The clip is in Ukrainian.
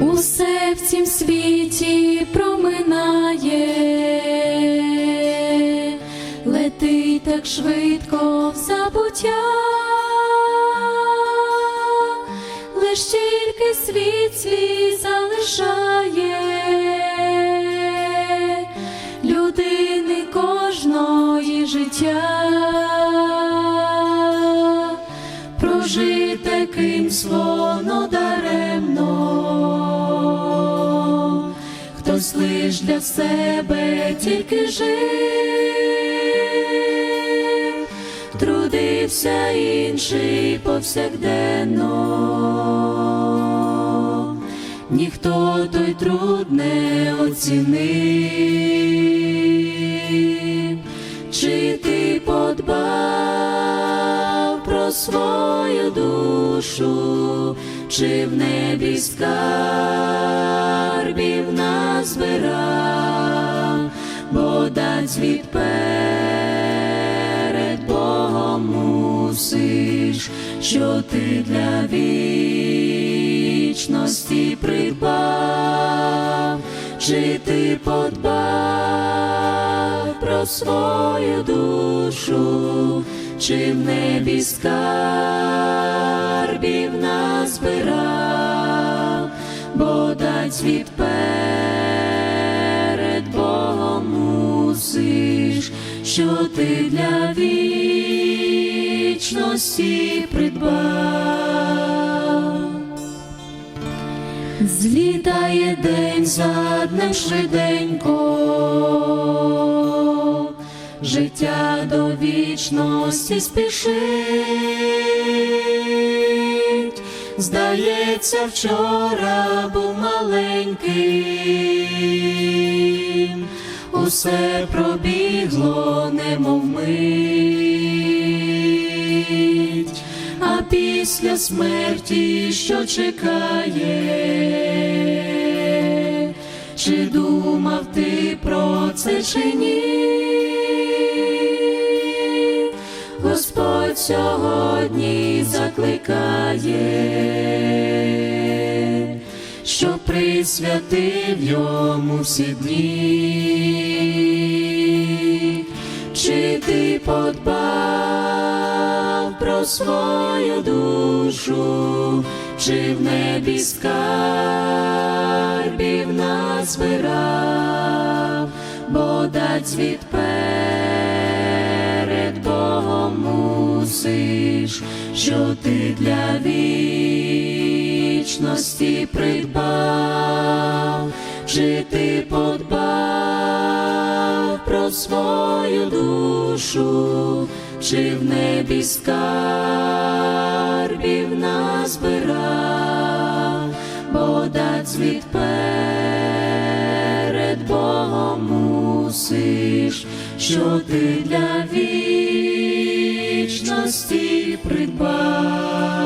Усе в цім світі проминає, летить так швидко в забуття, лиш тільки світ свій залишає. Людини кожної життя. Прожите кимсь воно даремно, хтось лиш для себе тільки жив, трудився інший повсякденно, ніхто той труд не оцінив, свою душу, чи в небі скарбів назбирав, бо дать звіт перед Богом мусиш, що ти для вічності придбав, чи ти подбав свою душу, чи в небі скарбів назбирав, бо дать звіт перед Богом мусиш, що ти для вічності придбав. Злітає день за днем швиденько, життя до вічності спішить, здається, вчора був маленьким, усе пробігло, немов мить, а після смерті, що чекає, чи думав ти про це чи ні? Сьогодні закликає, що присвятив йому всі дні, чи ти подбав про свою душу, чи в небі скарбів назбирав, бо дать звіт перед Богом мусиш, що ти для вічності придбав, чи ти подбав про свою душу, чи в небі скарбів назбирав, бо дать звіт перед Богом мусиш, що ти для радості придбав.